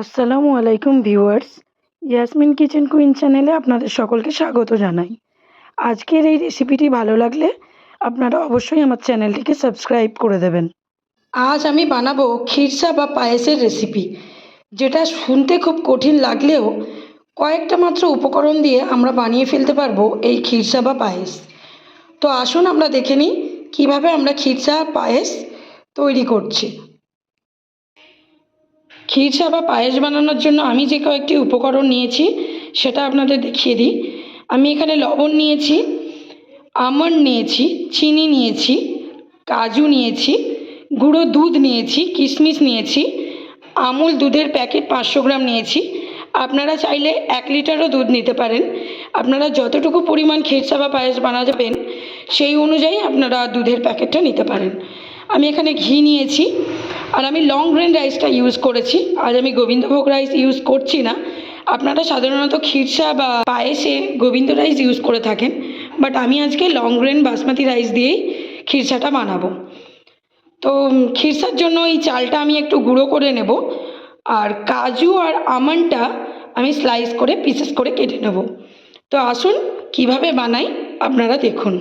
আসসালামু আলাইকুম viewers, Yasmin kitchen queen চ্যানেলে আপনাদের সকলকে স্বাগত জানাই। আজকের এই রেসিপিটি ভালো লাগলে আপনারা অবশ্যই আমার চ্যানেলটিকে সাবস্ক্রাইব করে দেবেন। আজ আমি বানাবো খিরসা বা পায়েসের রেসিপি, যেটা শুনতে খুব কঠিন লাগলেও কয়েকটা মাত্র উপকরণ দিয়ে আমরা বানিয়ে ফেলতে পারব এই খিরসা বা পায়েস। তো আসুন আমরা দেখে নিই কীভাবে আমরা খিরসা পায়েস তৈরি করছি। খিরসা বা পায়েস বানানোর জন্য আমি যে কয়েকটি উপকরণ নিয়েছি, সেটা আপনাদের দেখিয়ে দিই। আমি এখানে লবণ নিয়েছি, আমন্ড নিয়েছি, চিনি নিয়েছি, কাজু নিয়েছি, গুঁড়ো দুধ নিয়েছি, কিশমিশ নিয়েছি, আমুল দুধের প্যাকেট পাঁচশো গ্রাম নিয়েছি। আপনারা চাইলে এক লিটারও দুধ নিতে পারেন। আপনারা যতটুকু পরিমাণ খেরসা বা পায়েস বানাবেন, সেই অনুযায়ী আপনারা দুধের প্যাকেটটা নিতে পারেন। আমি এখানে ঘি নিয়েছি আর আমি লং গ্রেন রাইসটা ইউজ করেছি। আজ আমি গোবিন্দভোগ রাইস ইউজ করছি না। আপনারা সাধারণত খিরসা বা পায়েসে গোবিন্দ রাইস ইউজ করে থাকেন। বাট আমি আজকে লং গ্রেন বাসমতি রাইস দিয়েই খিরসাটা বানাবো। তো খিরসার জন্য এই চালটা আমি একটু গুঁড়ো করে নেব। আর কাজু আর আমন্ডটা আমি স্লাইস করে পিসেস করে কেটে নেব। তো আসুন কীভাবে বানাই আপনারা দেখুন।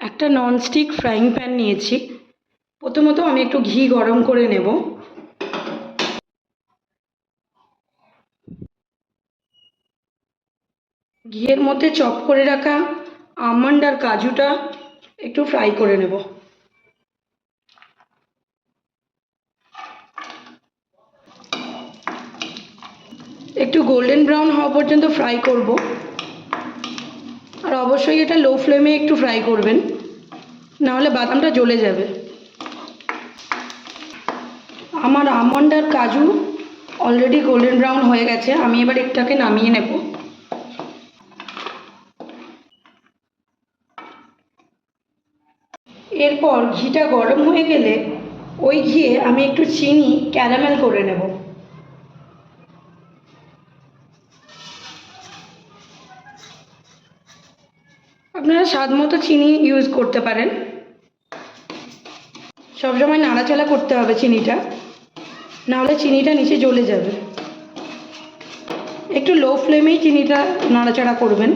একটা ননস্টিক ফ্রাইং প্যান নিয়েছি। প্রথমত আমি একটু ঘি গরম করে নেব। ঘিয়ের মধ্যে চপ করে রাখা আমন্ড আর কাজুটা একটু ফ্রাই করে নেব। একটু গোল্ডেন ব্রাউন হওয়া পর্যন্ত ফ্রাই করব। আর অবশ্যই এটা লো ফ্লেমে একটু ফ্রাই করবেন, নাহলে বাদামটা জ্বলে যাবে। আমার আমন্ড আর কাজু অলরেডি গোল্ডেন ব্রাউন হয়ে গেছে, আমি এবার একটাকে নামিয়ে নেব। এরপর ঘিটা গরম হয়ে গেলে ওই ঘিয়ে আমি একটু চিনি ক্যারামেল করে নেব। আপনারা স্বাদ মতো চিনি ইউজ করতে পারেন। সবসময় নাড়াচাড়া করতে হবে চিনিটা। নাহলে চিনিটা নিচে জ্বলে যাবে। একটু লো ফ্লেমেই চিনিটা নাড়াচাড়া করবেন।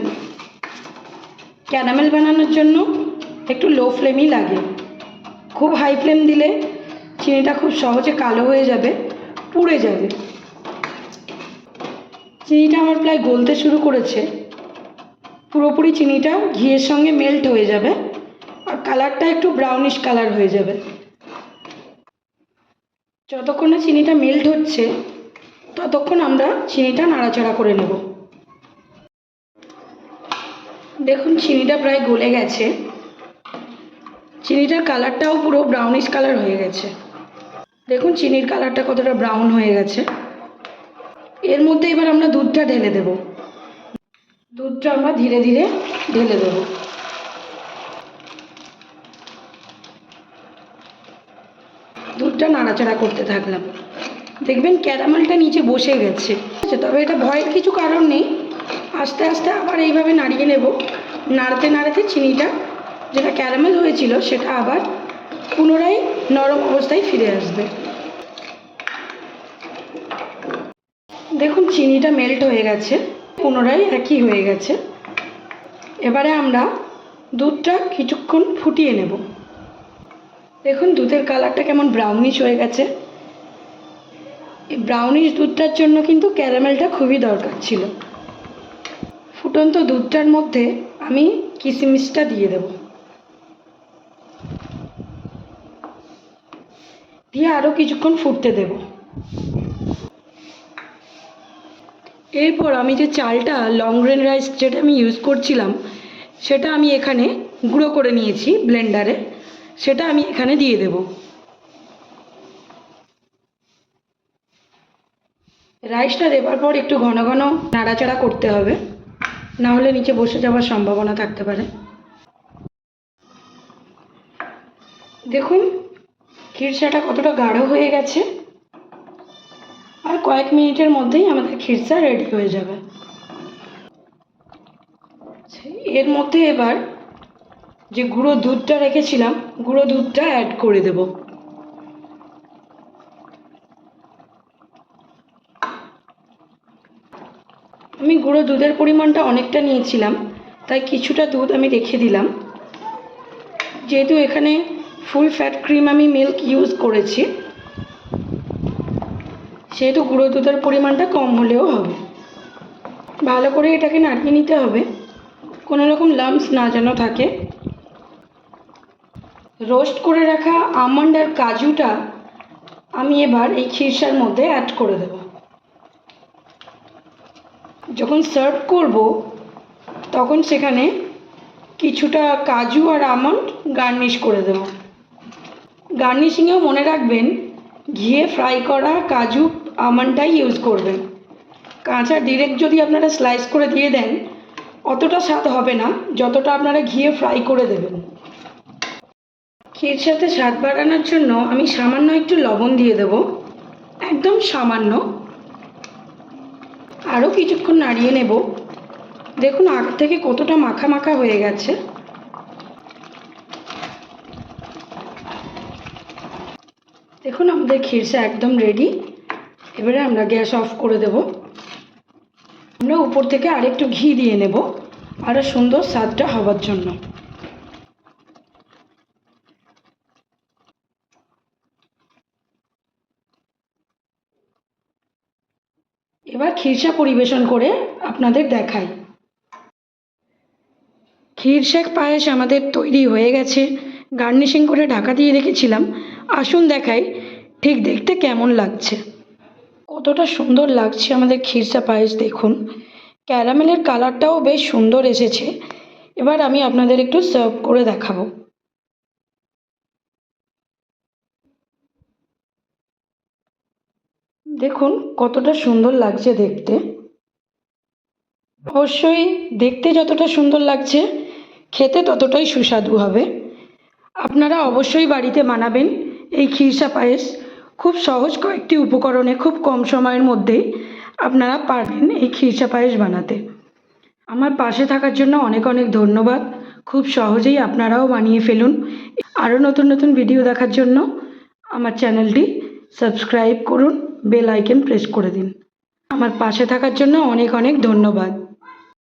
ক্যারামেল বানানোর জন্য একটু লো ফ্লেমই লাগে। খুব হাই ফ্লেম দিলে চিনিটা খুব সহজে কালো হয়ে যাবে, পুড়ে যাবে। চিনিটা আমার প্রায় গলতে শুরু করেছে। পুরোপুরি চিনিটা ঘিয়ের সঙ্গে মেল্ট হয়ে যাবে। আর কালারটা একটু ব্রাউনিশ কালার হয়ে যাবে। যতক্ষণ না চিনিটা মেল্ট হচ্ছে, ততক্ষণ আমরা চিনিটা নাড়াচাড়া করে নেব। দেখুন, চিনিটা প্রায় গলে গেছে। চিনিটার কালারটাও পুরো ব্রাউনিশ কালার হয়ে গেছে। দেখুন, চিনির কালারটা কতটা ব্রাউন হয়ে গেছে। এর মধ্যে এবার আমরা দুধটা ঢেলে দেব। দুধটা আমরা ধীরে ধীরে ঢেলে দেবো। দুধটা নাড়াচাড়া করতে থাকলাম। দেখবেন ক্যারামেলটা নিচে বসে গেছে। তবে এটা ভয়ের কিছু কারণ নেই। আস্তে আস্তে আবার এইভাবে নাড়িয়ে নেব। নাড়তে নাড়াতে চিনিটা যেটা ক্যারামেল হয়েছিল, সেটা আবার পুনরায় নরম অবস্থায় ফিরে আসবে। দেখুন, চিনিটা মেল্ট হয়ে গেছে। পুনরায় একই হয়ে গেছে। এবারে আমরা দুধটা কিছুক্ষণ ফুটিয়ে নেব। দেখুন, দুধের কালারটা কেমন ব্রাউনিশ হয়ে গেছে। এই ব্রাউনিশ দুধটার জন্য কিন্তু ক্যারামেলটা খুবই দরকার ছিল। ফুটন্ত দুধটার মধ্যে আমি কিশমিশটা দিয়ে দেব। দিয়ে আরও কিছুক্ষণ ফুটতে দেব। এরপর আমি যে চালটা লং গ্রেন রাইস যেটা আমি ইউজ করছিলাম, সেটা আমি এখানে গুঁড়ো করে নিয়েছি ব্লেন্ডারে সেটা আমি এখানে দিয়ে দেব। রাইসটা দেবার পর একটু ঘন ঘন নাড়াচাড়া করতে হবে। না হলে নিচে বসে যাওয়ার সম্ভাবনা থাকতে পারে। দেখুন খিরসাটা কতটা গাঢ় হয়ে গেছে। আর কয়েক মিনিটের মধ্যেই আমাদের খিরসা রেডি হয়ে যাবে। এর মধ্যে এবার যে গুঁড়ো দুধটা রেখেছিলাম, গুঁড়ো দুধটা অ্যাড করে দেব। আমি গুঁড়ো দুধের পরিমাণটা অনেকটা নিয়েছিলাম, তাই কিছুটা দুধ আমি রেখে দিলাম। যেহেতু এখানে ফুল ফ্যাট ক্রিম আমি মিল্ক ইউজ করেছি, সেহেতু গুঁড়ো দুধের পরিমাণটা কম হলেও হবে। ভালো করে এটাকে নাড়িয়ে নিতে হবে। কোনো রকম লাম্পস না যেন থাকে। রোস্ট করে রাখা আমন্ড আর কাজুটা আমি এবার এই খিরসার মধ্যে অ্যাড করে দেব। যখন সার্ভ করব, তখন সেখানে কিছুটা কাজু আর আমন্ড গার্নিশ করে দেব। গার্নিশিংয়েও মনে রাখবেন, ঘিয়ে ফ্রাই করা কাজু আমন্ডটাই ইউজ করবেন। কাঁচা ডিরেক্ট যদি আপনারা স্লাইস করে দিয়ে দেন, অতটা স্বাদ হবে না, যতটা আপনারা ঘিয়ে ফ্রাই করে দেবেন। ক্ষীর সাথে স্বাদ বাড়ানোর জন্য আমি সামান্য একটু লবণ দিয়ে দেব। একদম সামান্য। আরও কিছুক্ষণ নাড়িয়ে নেব। দেখুন আগ থেকে কতটা মাখা মাখা হয়ে গেছে। দেখুন, আমাদের ক্ষীরসা একদম রেডি এবারে আমরা গ্যাস অফ করে দেব। আমরা উপর থেকে আরেকটু ঘি দিয়ে নেব। আরও সুন্দর স্বাদটা হবার জন্য। এবার খিরসা পরিবেশন করে আপনাদের দেখাই। ক্ষীর পায়েস আমাদের তৈরি হয়ে গেছে। গার্নিশিং করে ঢাকা দিয়ে রেখেছিলাম। আসুন দেখাই, ঠিক দেখতে কেমন লাগছে? কতটা সুন্দর লাগছে আমাদের ক্ষীরসা পায়েস, দেখুন। ক্যারামেলের কালারটাও বেশ সুন্দর এসেছে। এবার আমি আপনাদের একটু সার্ভ করে দেখাবো। দেখুন, কতটা সুন্দর লাগছে দেখতে। অবশ্যই দেখতে যতটা সুন্দর লাগছে, খেতে ততটাই সুস্বাদু হবে। আপনারা অবশ্যই বাড়িতে বানাবেন এই ক্ষীরসা পায়েস। খুব সহজ কয়েকটি উপকরণে খুব কম সময়ের মধ্যেই আপনারা পারবেন এই ক্ষীরসা পায়েস বানাতে। আমার পাশে থাকার জন্য অনেক অনেক ধন্যবাদ। খুব সহজেই আপনারাও বানিয়ে ফেলুন। আরও নতুন নতুন ভিডিও দেখার জন্য আমার চ্যানেলটি সাবস্ক্রাইব করুন। বেল আইকন প্রেস করে দিন। আমার পাশে থাকার জন্য অনেক অনেক ধন্যবাদ।